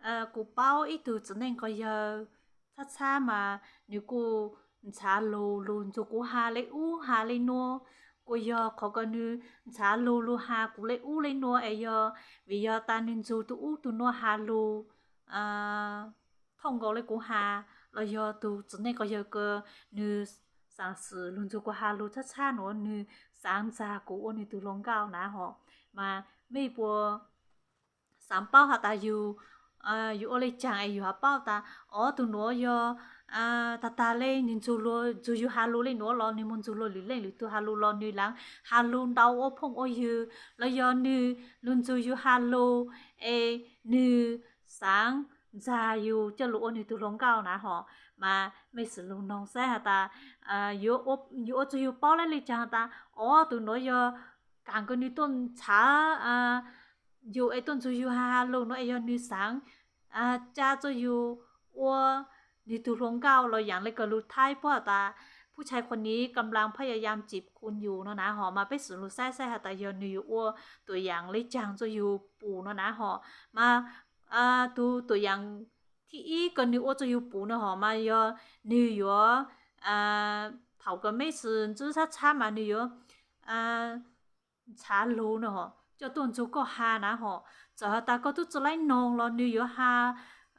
ờ cụ bao ít từ chỉ nên có giờ thắt xa mà nếu cụ chả lù lù cho cụ hà lấy u hà lấy nua, cô giờ có cái nữ chả lù lù hà cụ lấy u lấy nua ấy giờ. Vì giờ ta nên dù tu u tu nua hà lù à ờ, thông gọi lấy cụ hà. Là giờ tu chỉ nên có giờ cơ nữ sáng sớm luôn cho cụ hà lù thắt xa nữa nữ sáng ra cụ nữ tu lông cao nè họ. Mà mấy bữa sáng bao hà ta ta อ ยู่อ่าอยู่อะไรจังไออยู่หาเป้าตาอ๋อตัวหนูยออ่าตาตาเลยนินจูโลจูอยู่ฮาลูเลยหนูรอนิมนจูโลหรือเล่หรือตัวฮาลูรอนี่หลังฮาลูดาวโอพงโอยูแล้วย อยู่ไอ้ต้นจะอยู่ฮาลงเนาะไอ้ยอนนี่สังอ่าจ้าจะอยู่อัวนี่ถูกลงเก้าเราอย่างเลยก็รู้ท้ายพ่อตา ผู้ชายคนนี้กำลังพยายามจีบคุณอยู่เนาะนะหอมาไปสรู้แท้แซ่หาตายอนนี่อยู่วตัวอย่างเลยจางจะอยู่ปู่เนาะนะหอมาอ่าดูตัวอย่างที่อีก็นี่อ้วจะอยู่ปู่เนาะหอมายอนี่อยู่อ่าเผาก็ไม่สืนจื้อช้ามานี่อยู่อ่าช้ารู้เนาะ จะตุนจูก็หานะหอจะตาก็ตุจะไล่นองรอนิวยอหา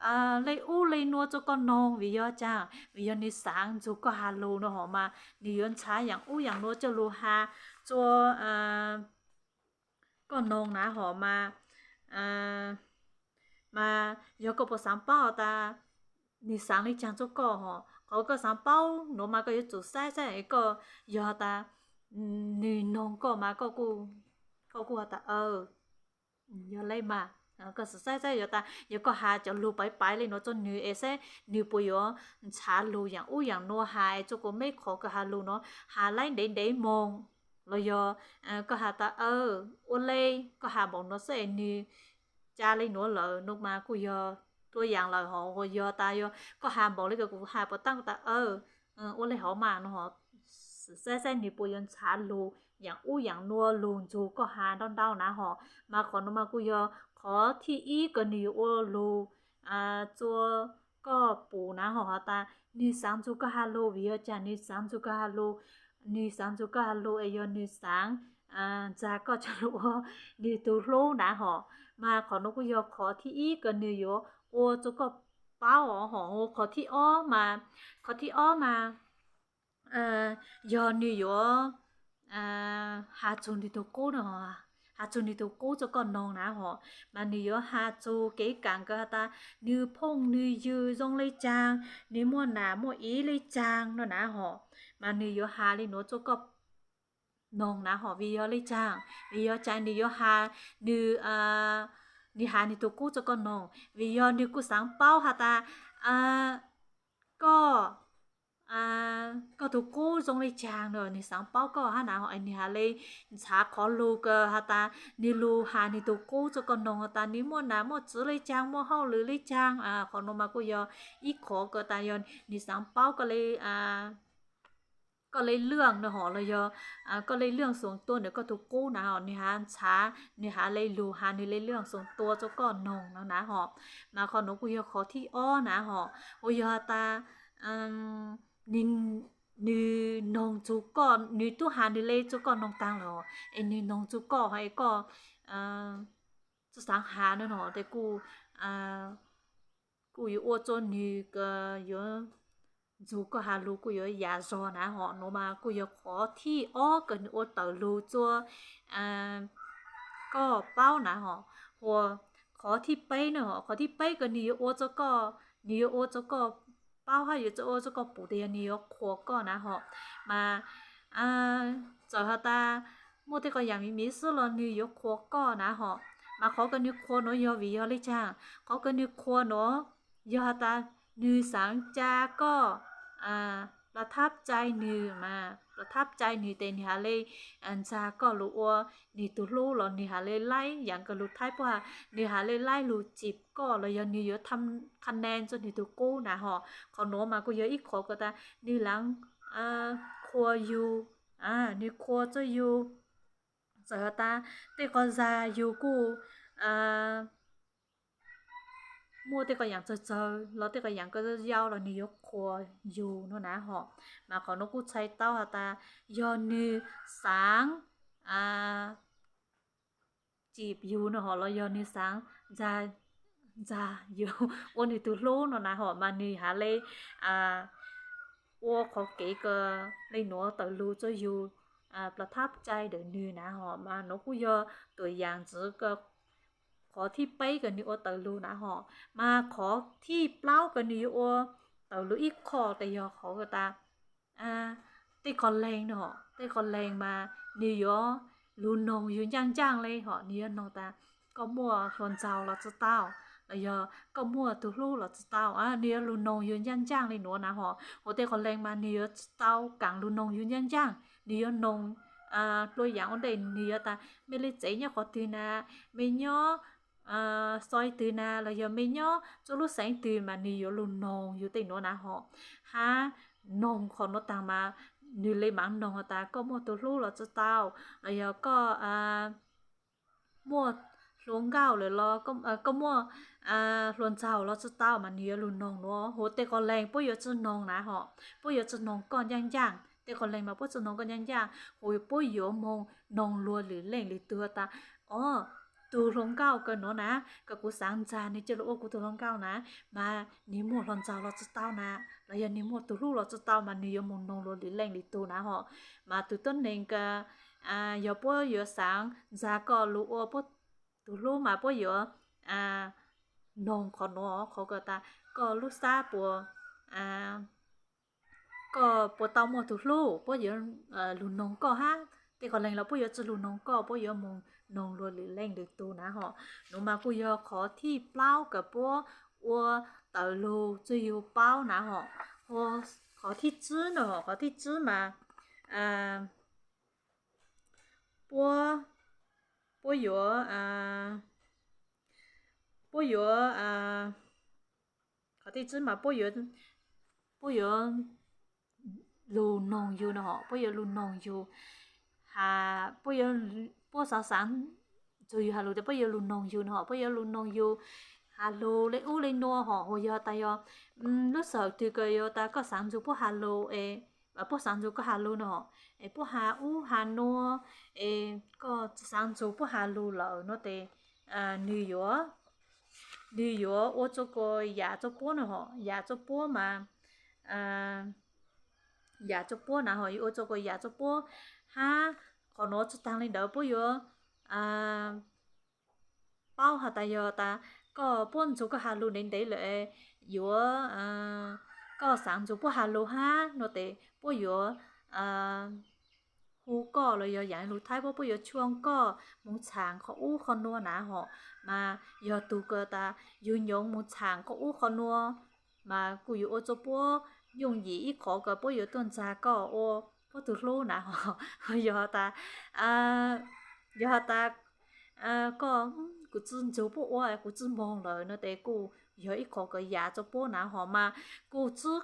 อ่าเลยอู้เลยนัวจะก็นองวิยอจ้าวิยอนิสางจูก็ฮาลูนะหอมานิยอนช้าอย่างอู้อย่างนัวจะลูฮาจัวอ่าก็นองนะหอมาอ่ามายอก็ปสามเป้าตานี่สางเลยจังจูก็หอเขาก็สามเป้าหนูมาก็ยจุดใส่ใส่ก็ยอตานิ่นองก็มาก็กู กูหาปตั้งตาเอออ้วนเลยหอมาเนาะใส่ใส่นือปุยอนชาลูอย่างอู้อย่างนัวลุงจูก็หาดอนเด้านะหอมาขอนมากุยอขอที่อีก็นิโอลูอ่าจัวก็ปูนะหอตานี่สังจูก็ฮาโลวิอจานี่สังจูก็ฮาโลนี่สังจูก็ฮาโลเอยอนี่สังอ่าจาก็จะรู้ว่านี่ตัวโลนะหอมาขอนกุยอขอที่อีก็นิโยโอจูก็เป้าหอขอที่อ้อมาขอที่อ้อมาเอ่อย อนิโย à hà chun đi tổ cố nữa hà chun đi tổ cố cho con non nè họ mà nếu hà chu cái càng cái ta như phong như dư dòng lấy trang nếu mua nà mua ý lấy trang nó nè họ mà nếu hà đi nó cho con non nè họ vì lấy trang vì trang nếu hà như à như hà như tổ cố cho con non vì như cô sáng bao hà ta à có à có tụ cô trong lấy chàng rồi nè sáng bao có ha nào anh hà lấy xả khó lu cơ ha ta ni lu hà ni tụ cô cho con nông ta ni mua nà mua chữ lấy chàng mua hậu lưới lấy chàng à còn nó mà cô giờ ít khó cơ ta yon ni sáng bao có lấy à có lấy lương nữa họ là giờ à có lấy lương xuống ตัวเดี๋ยวก็ถูกกู้นะ họ นี่ฮะช้านี่ฮะเลยลูฮานี่เลยเรื่องส่งตัวเจ้าก่อนนงนะนะ họ mà còn nó cũng ขอที่อ้อนะ họ โอ้ยตาอืม นินนูนงจูก็นูตู้หานูเลยจูก็นงตังหรอไอ้นูนงจูก็ให้ก็อ่าจะสังหาเนาะแต่กูอ่ากูอยู่อ้วจนนูก็อยู่จูก็หาลูกูอยู่ยาจอนะหอโนมากูอยู่ขอที่อ้อเกินอ้วต่อลูจัวอ่าก็เป้านะหอหัวขอที่ไปเนาะขอที่ไปก็นูอยู่อ้วจก็นูอยู่อ้วจก็ 包下有做这个补的你有火过然后嘛啊做下ta mua thế có dạng mỹ số là như có khoa có nè họ mà khó cái như khoa nó do vì do lấy cha có cái như khoa nó do ta như sáng cha có à ประทับใจหนึ่งมาประทับใจหนึ่งแต่นี่ฮะเลยอันซาก็รู้ว่านี่ตัวรู้หรอนี่ฮะเลยไล่อย่างก็รู้ท้ายเพราะว่านี่ฮะเลยไล่รู้จีบก็เลยยังนี่เยอะทำคะแนนจนนี่ตัวกู้นะฮะขาโน้มาก็เยอะอีกขอก็ต่นี่หลังอ่าครัวอยู่อ่านี่ครัวจะอยู่เจอตาแต่ก็จะอยู่กูอ่า มัวแต่ก็อย่างเจอเจอแล้วแต่ก็อย่างก็จะยาวแล้วนิยกครัวอยู่นู่นนะหอมาขอนกูใช้เต้าหาตายอนือสางอ่าจีบอยู่เนาะหอแล้วยอนือสางจาจะอยู่วันนี้ตัวโลเนู่นะหอมานี่หาเลยอ่าวัวขอเก๋ก็เลยหนัวต่อรู้จะอยู่อ่าประทับใจเดินนือนะหอมาหนูกูยอตัวอย่างจะก็ ขอที่ไปกับนิโอเตอลูนะหอมาขอที่เปล่ากับนิโอเตอลูอีกคอแต่ยอขอกตาอ่าตีคอนแรงเนาะตีคอนแรงมานิวยอลูนงยืนย่างจ้างเลยหอเนียนนองตาก็มัวควนเจ้าเราจะเต้าเอยก็มัวตุลูกเราจะเต้าอ่าเนียลูนงยืนย่างจ้างเลยหนัวนะหอโอเตคอนแรงมาเนียเต้ากลางลูนงยืนย่างจ้างเนียนงอ่าตัวอย่างอันใดเนียตาไม่เลยใจเนี่ยขอตีนะไม่เนาะ à soi từ na là giờ mấy nhó cho lúc sáng từ mà nia lu nông yun tê nữa nè họ ha nông còn nó tăng mà nia lấy mạng nông ta có mua từ lúc là tao là giờ có à mua luôn gạo rồi lo có à, có mua à luôn chào lo cho tao mà nhiều luôn nong nó hồ tê còn lành bây giờ cho nong nè họ bây giờ cho ตูรองเก้ากันเนาะนะก็กูสังจานี่เจริญโอกูตูรองเก้านะ มานิมดรองเจ้าเราจะเต้านะแล้วยันนิมดตูรู้เราจะเต้ามานิยมนงโลหรือแรงหรือตูนะเหรอมาตูต้นเองก็อ่ายอปอยอสังจาก็รู้โอปตูรู้มาปอยออ่านงขอนอเขาก็ตาก็ลูกซาปัวอ่าก็ปวดเตาหมดทุกลูกปวดเยอะลุนนงก็ฮะแต่ก่อนแรงเราปวดยอะจะลุนนงก็ปวดยอะมง นองรวดหรือแรงหรือตูนะฮะหนูมากูยอขอที่เปล่ากับปัวอัวเต่าลูจะอยู่เปล่านะฮะขอขอที่จื้อเนาขอที่จื้อมาอ่าปัวปัวอยู่อ่าปัวอยู่อ่าขอที่จื้อมาปัวอยู่ปัวอยู่ลูนองอยู่เนาะปัวอยู่ลูนองอยู่หาปัวอยู่ bây giờ sáng rồi hà lô thì bây giờ lù nông yêu nó họ bây giờ lù nông yêu hà lô lấy u lấy nô họ hồi giờ tay yo lúc sợ từ cái yo ta có sáng rồi bố hà lô ê và bố sáng rồi có hà lô nọ ê bố hà u hà nô ê có sáng rồi bố hà lô lợ nó thì à New York đi yo ô cho cô nhà cho bố nữa họ nhà cho bố mà à nhà cho bố nào họ ô cho cô nhà cho bố ha còn nó cho tăng lên đỡ bố yo à bao hạt ta yo ta có bốn chú có hà lu đến đấy lại yo à có sáng chú bố hà lu ha nó để bố yo à hú có rồi yo, dạng lúa thái bố bố yo chuông có muốn chàng có u con nua nà họ. Mà yo tu cơ ta yêu nhong muốn chàng có u con nua. Mà cứ yo ô cho bố dùng gì ít khó cơ bố yo tuần tra có ô. Bố tụ lô nã họ giờ ta à giờ ta à có cụ chân chú bố ô cụ chân mong lời nó để cụ giờ ít khó cơ nhà cho bố nã họ mà cụ trước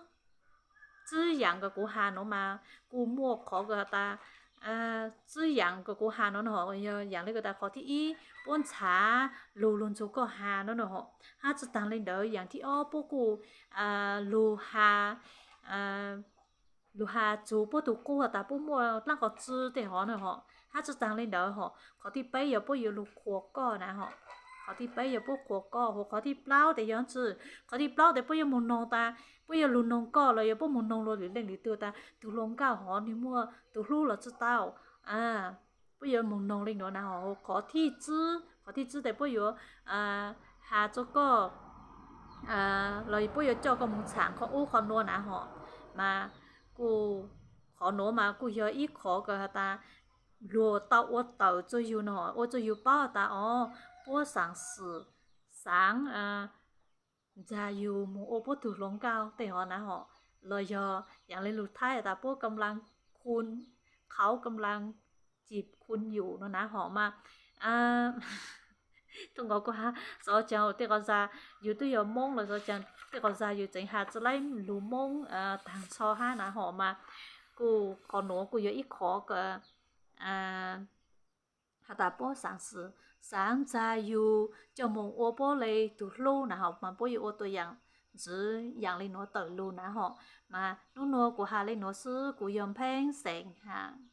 chứ dạng cái cụ hà nó mà cụ mua khó cơ ta à chứ dạng cái của hà nó nó giờ dạng này người ta có thì bốn 茶 lù luôn chỗ có hà nó nó ha chỉ tăng lên đó dạng thì ô bố cụ à lù hà à lù hà chú bố tụ cô ta bố mua lăng có chữ để họ nó họ ha chỉ tăng lên đó họ có thì bây giờ bố giờ lù khổ co nè họ có thì bây giờ bố khổ co hoặc có thì bao để dạng chữ có thì bao để bây giờ một nông ta bây ลูกฮะชาวบ้านทุกคนแต่ไม่มั่วนั่งกินได้เหรอเนาะฮะที่ต่างลิงดูเหรอของที่เบื่อไม่ย่อรูหัวก็นะฮะของที่เบื่อไม่หัวก็หรือของที่เปล่าแต่อย่างอื่นของที่เปล่าแต่ไม่ย่อมุงนองตาไม่ย่อรูนองก็เลยไม่ย่อมุงนองเลยเรื่องเล็กเล็กแต่ตัวนองก็เหรอที่มั่วตัวรู้ล่ะจิตดาวอ่าไม่ย่อมุงนองลิงดูนะฮะของที่จืดของที่จืดแต่ไม่ย่ออ่าฮะจู่ก็อ่าแล้วไม่ย่อเจาะก็มุงฉางของอู้ของโน้นนะฮะมา กูขอโนมากูเฮียอีขอกับตารัวเต้าอดเต้าจะอยู่หนออดจะอยู่ป้าตาอ๋อป้วสังสิอสังอ่าจะอยู่มูโอป้ถูกลงเกาแต่หอนะหอลอยยออย่างเลยหลุดท้ายตาป้วกำลังคุณเขากำลังจีบคุณอยู่เนาะนะหอมาอ่าต้องบอกว่าสอเจ้าเต่ก็จะอยู่ตัวยอมงเลยสอเจ้า หาตาป้อสามสิบ sáng ra yu cho mong ô bố lê tu lu nà học mà bố yu ô tôi yang chỉ yang lên nó tự lu nà họ mà nó nó của hà lên nó sư của yom phèn sẹn hàng